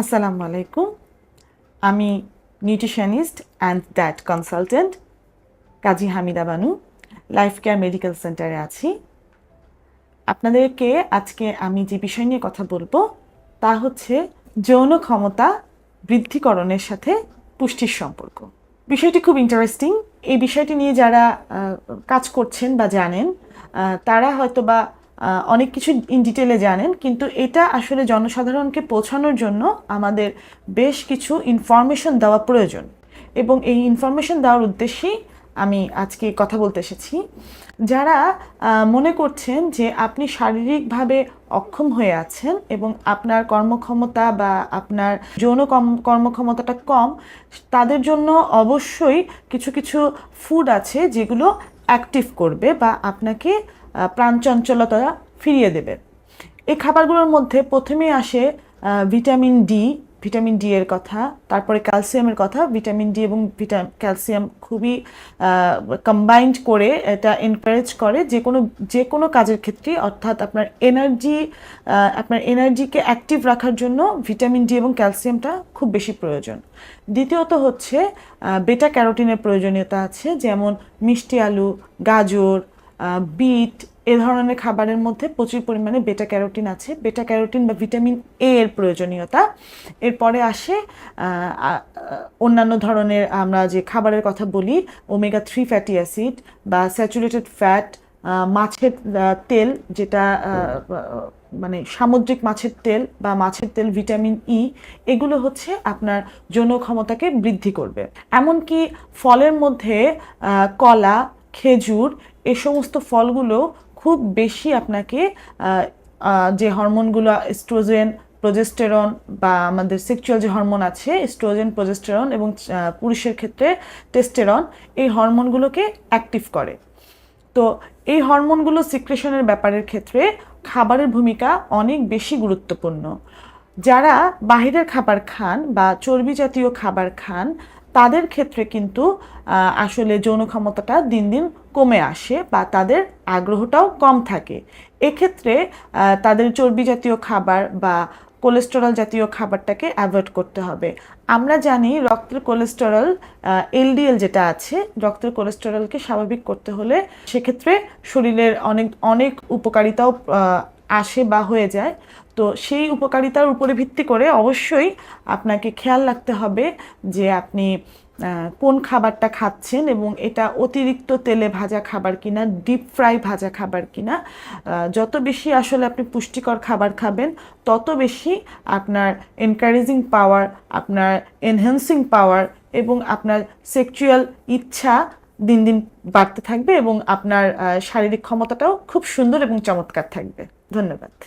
আসসালামু আলাইকুম। আমি nutritionist and diet consultant Kazi Hamida Banu, life care medical সেন্টারে আছি। আপনাদেরকে আজকে আমি যে বিষয় নিয়ে কথা বলব তা হচ্ছে যৌন ক্ষমতা বৃদ্ধিকরণের সাথে পুষ্টির সম্পর্ক। বিষয়টি খুব ইন্টারেস্টিং এই বিষয়টি নিয়ে যারা কাজ করছেন বা জানেন তারা হয়তো বা অনেক কিছু ইন ডিটেলে জানেন, কিন্তু এটা আসলে জনসাধারণকে পৌঁছানোর জন্য আমাদের বেশ কিছু ইনফরমেশন দেওয়া প্রয়োজন। এবং এই ইনফরমেশন দেওয়ার উদ্দেশ্যেই আমি আজকে কথা বলতে এসেছি। যারা মনে করছেন যে আপনি শারীরিকভাবে অক্ষম হয়ে আছেন এবং আপনার কর্মক্ষমতা বা আপনার যৌন কর্মক্ষমতাটা কম, তাদের জন্য অবশ্যই কিছু কিছু ফুড আছে যেগুলো অ্যাক্টিভ করবে বা আপনাকে প্রাণচঞ্চলতা ফিরিয়ে দেবে। এই খাবারগুলোর মধ্যে প্রথমেই আসে ভিটামিন ডি ভিটামিন ডি এর কথা, তারপরে ক্যালসিয়ামের কথা। ভিটামিন ডি এবং ভিটা ক্যালসিয়াম খুবই কম্বাইন্ড করে এটা এনকারেজ করে যে কোনো যে কোনো কাজের ক্ষেত্রে, অর্থাৎ আপনার এনার্জি আপনার এনার্জিকে অ্যাক্টিভ রাখার জন্য ভিটামিন ডি এবং ক্যালসিয়ামটা খুব বেশি প্রয়োজন। দ্বিতীয়ত হচ্ছে বেটা ক্যারোটিনের প্রয়োজনীয়তা আছে, যেমন মিষ্টি আলু, গাজর বিট, এ ধরনের খাবারের মধ্যে প্রচুর পরিমাণে বেটা ক্যারোটিন আছে। বেটা ক্যারোটিন বা ভিটামিন এ এর প্রয়োজনীয়তা। এরপরে আসে অন্যান্য ধরনের আমরা যে খাবারের কথা বলি ওমেগা থ্রি ফ্যাটি অ্যাসিড বা স্যাচুরেটেড ফ্যাট মাছের তেল যেটা মানে সামুদ্রিক মাছের তেল বা মাছের তেল ভিটামিন ই এগুলো হচ্ছে আপনার যৌন ক্ষমতাকে বৃদ্ধি করবে। এমনকি ফলের মধ্যে কলা, খেজুর এ সমস্ত ফলগুলো খুব বেশি আপনাকে যে হরমোনগুলো এস্ট্রোজেন প্রজেস্টেরন বা আমাদের সেক্সুয়াল যে হরমোন আছে এস্ট্রোজেন প্রজেস্টেরন এবং পুরুষের ক্ষেত্রে টেস্টেরন এই হরমোনগুলোকে অ্যাক্টিভ করে। তো এই হরমোনগুলো সিক্রেশনের ব্যাপারের ক্ষেত্রে খাবারের ভূমিকা অনেক বেশি গুরুত্বপূর্ণ। যারা বাহিরের খাবার খান বা চর্বি জাতীয় খাবার খান তাদের ক্ষেত্রে কিন্তু আসলে যৌন ক্ষমতাটা দিন দিন কমে আসে বা তাদের আগ্রহটাও কম থাকে। এক্ষেত্রে তাদের চর্বি জাতীয় খাবার বা কোলেস্টেরল জাতীয় খাবারটাকে অ্যাভয়েড করতে হবে। আমরা জানি রক্তের কোলেস্টেরল এলডিএল যেটা আছে, রক্তের কোলেস্টেরলকে স্বাভাবিক করতে হলে সেক্ষেত্রে শরীরের অনেক অনেক উপকারিতাও আসে বা হয়ে যায়, তো সেই উপকারিতার উপরে ভিত্তি করে অবশ্যই আপনাকে খেয়াল রাখতে হবে যে আপনি কোন খাবারটা খাচ্ছেন এবং এটা অতিরিক্ত তেলে ভাজা খাবার কিনা ডিপ ফ্রাই ভাজা খাবার কিনা। যত বেশি আসলে আপনি পুষ্টিকর খাবার খাবেন, তত বেশি আপনার এনকারেজিং পাওয়ার আপনার এনহ্যান্সিং পাওয়ার এবং আপনার সেক্সুয়াল ইচ্ছা দিন দিন বাড়তে থাকবে এবং আপনার শারীরিক ক্ষমতাটাও খুব সুন্দর এবং চমৎকার থাকবে। ধন্যবাদ।